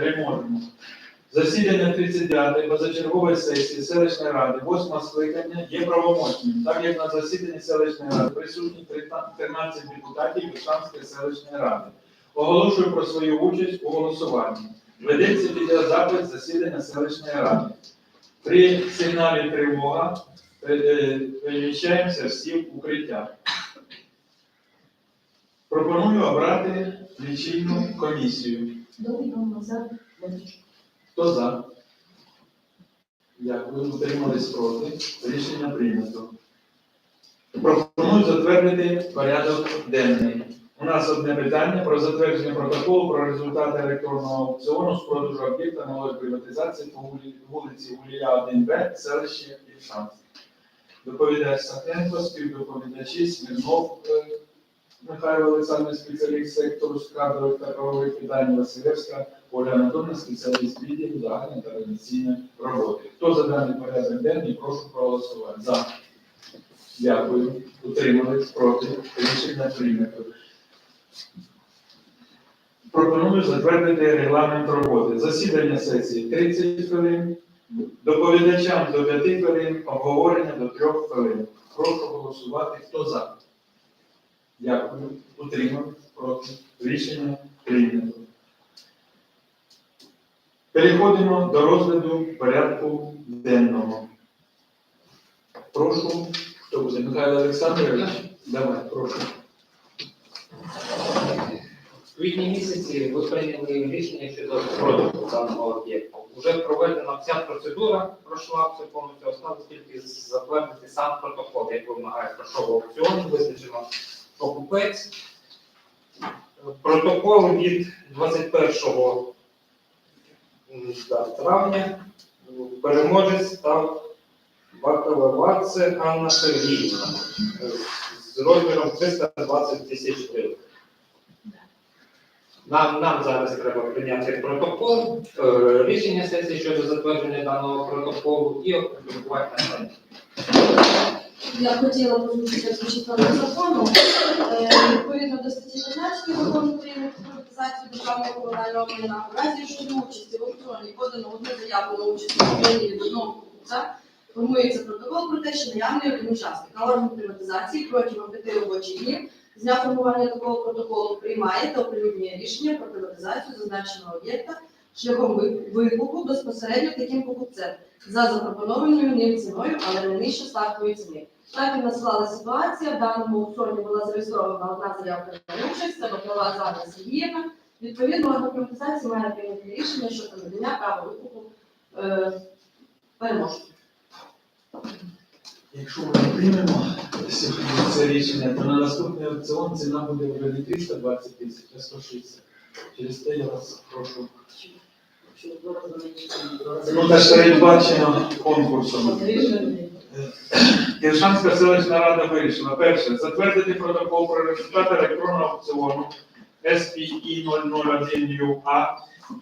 Переможемо. Засідання 39 позачергової сесії селищної ради 8 скликання є правомочним, так як на засіданні селищної ради присутні 13 депутатів Віршанської селищної ради. Оголошую про свою участь у голосуванні. Ведеться відеозапис засідання селищної ради. При сигналі тривога е, переміщаємося всі в укриття. Пропоную обрати лічильну комісію. Вам назад. Хто за? Дякую. Утримались проти. Рішення прийнято. Пропоную затвердити порядок денний. У нас одне питання про затвердження протоколу про результати електронного аукціону з продажу об'єкта малої приватизації по вулиці Гулія 1Б, селище Ільшанськ. Доповідач Сахненко, співдоповідачі Смірнов е, Михайло Олександр, спеціаліст сектору з кадрових та правових питань Василевська Оля Анатольовна, спеціаліст відділу загальної та організаційної роботи. Хто за даний порядок денний, прошу проголосувати. За. Дякую. Утримались проти. Рішення прийнято. Пропоную затвердити регламент роботи. Засідання сесії 30 хвилин, доповідачам до 5 хвилин, обговорення до 3 хвилин. Прошу голосувати. Хто за? Дякую. Утримав. Проти. Рішення прийнято. Переходимо до розгляду порядку денного. Прошу, хто буде? Михайло Олександрович? Давай, прошу. В квітні місяці ви прийняли рішення щодо продажу даного об'єкту. Уже проведена вся процедура, пройшла все повністю, осталось тільки затвердити сам протокол, як вимагає грошового аукціону, визначено покупець. Протокол від 21 травня переможець став Бакалаваце Анна Сергіївна з розміром 320 тисяч гривень. Нам, нам зараз треба прийняти протокол, е, рішення сесії щодо затвердження даного протоколу і опублікувати на сайті. Я хотіла позвучити з вичитаним законом. Е, Відповідно до статті 15 закону України про приватизацію державного комунального майна у разі щодо участі в аукціоні подано одну заяву на участь в Україні від одного покупця. Формується протокол про те, що наявний один учасник на орган приватизації протягом п'яти робочих днів з дня формування такого протоколу приймає та оприлюднює рішення про приватизацію зазначеного об'єкта шляхом ви- викупу безпосередньо таким покупцем за запропонованою ним ціною, але не нижче стартової ціни. Так і назвала ситуація. В даному аукціоні була зареєстрована одна заявка на участь, це Баклава Зана Сергіївна. Відповідно, орган приватизації має прийняти рішення щодо надання права викупу е, переможцю. Якщо ми не приймемо сьогодні це рішення, то на наступний аукціон ціна буде вже не 320 тисяч, а 160. Через те я вас прошу. Ну, те ж передбачено конкурсом. Іршанська селищна рада вирішила перше затвердити протокол про результати електронного аукціону SPI 001 UA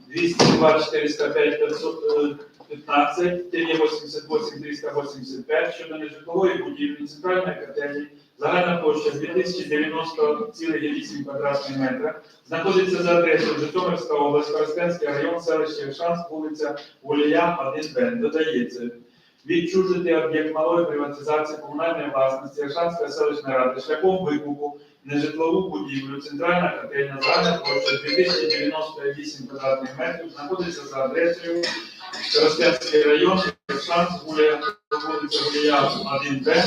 202 405 515 88 385 щодо нежитлової будівлі центральної котельні загальна площа 2090,8 квадратних метра знаходиться за адресою Житомирська область, Коростенський район, селище Іршанськ, вулиця Волія 1Б. Додається відчужити об'єкт малої приватизації комунальної власності Іршанської селищної ради шляхом викупу нежитлову будівлю, центральна котельня, загальна площа 2098 квадратних метрів, знаходиться за адресою Коростенський район, вулиця вулиця Гулія 1Б,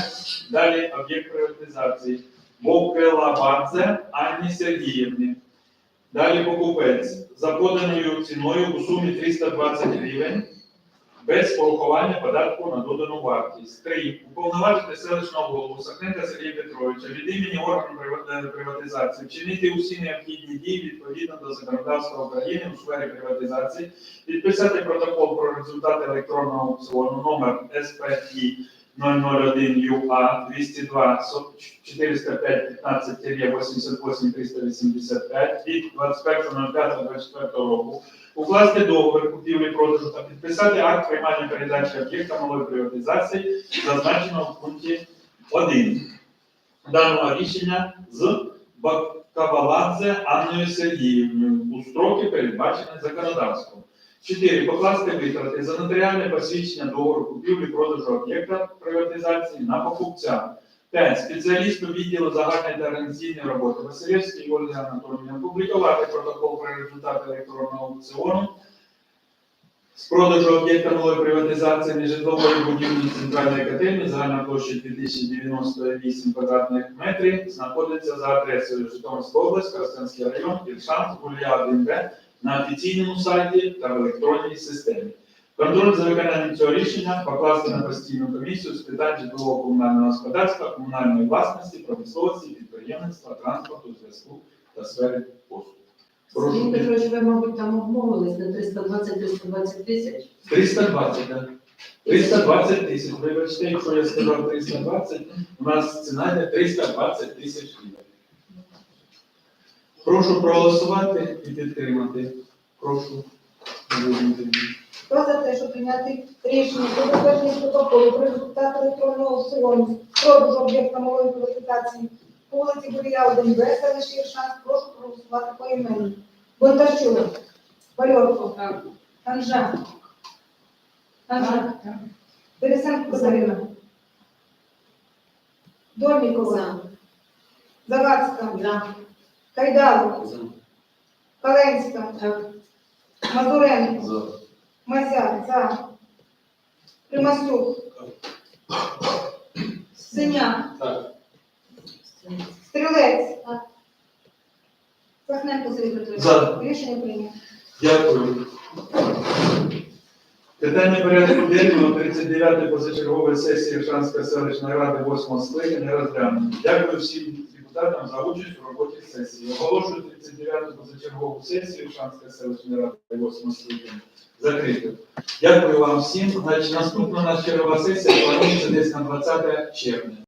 далі об'єкт приватизації. Бокелабадзе Анні Сергіївні. Далі покупець за поданою ціною у сумі 320 гривень без порахування податку на додану вартість. Три. Уповноважити селищного голову Сахненка Сергія Петровича від імені органу приватизації вчинити усі необхідні дії відповідно до законодавства України у сфері приватизації, підписати протокол про результати електронного аукціону номер СПІ 001 ЮА 202 405 15 88 385 від 21.05.24 року укласти договір купівлі-продажу та підписати акт приймання передачі об'єкта малої приватизації, зазначеного в пункті 1 даного рішення з Бак- Анною Сергіївною у строки, передбачені законодавством. 4. Покласти витрати за нотаріальне посвідчення договору купівлі-продажу об'єкта приватизації на покупця. 5. Спеціалісту відділу загальної та організаційної роботи Василівській Ольги Анатоліївні опублікувати протокол про результати електронного аукціону з продажу об'єкта нової приватизації нежитлової будівлі центральної котельні загальна площа 2098 квадратних метрів знаходиться за адресою Житомирська область, Коростенський район, Іршанськ, Гулія 1Б на офіційному сайті та в електронній системі. Контроль за виконанням цього рішення покласти на постійну комісію з питань житлового комунального господарства, комунальної власності, промисловості, підприємництва, транспорту, зв'язку та сфери послуг. Сергій Прошу. Петрович, ви, мабуть, там обмовились на 320-320 тисяч. 320, так. 320 тисяч. Вибачте, якщо я сказав 320, у нас ціна йде 320 тисяч гривень. Прошу проголосувати і підтримати. Прошу. Хто за те, щоб прийняти рішення про затвердження протоколу про результати електронного аукціону продажу об'єкта малої по вулиці Бурія 1Б, селищі Іршанськ, прошу проголосувати поіменно. Бондарчук, Польотко, Анжа, Анжа, Денисенко Катерина, Дольникова, Завадська, Кайдалов, Каленська, Мазуренко, Мазяр, за. Примасюк. Синяк. Стрілець. Сахненко Сергій Петрович. За. Рішення прийнято. Дякую. Питання порядку денного 39-ї позачергової сесії Шанської селищної ради 8 скликання розглянуто. Дякую всім депутатам за участь у роботі сесії. Оголошую 39-ту позачергову сесію Шанська селищної ради 8 скликання закритою. Дякую вам всім. Значить, наступна наша чергова сесія планується десь на 20 червня.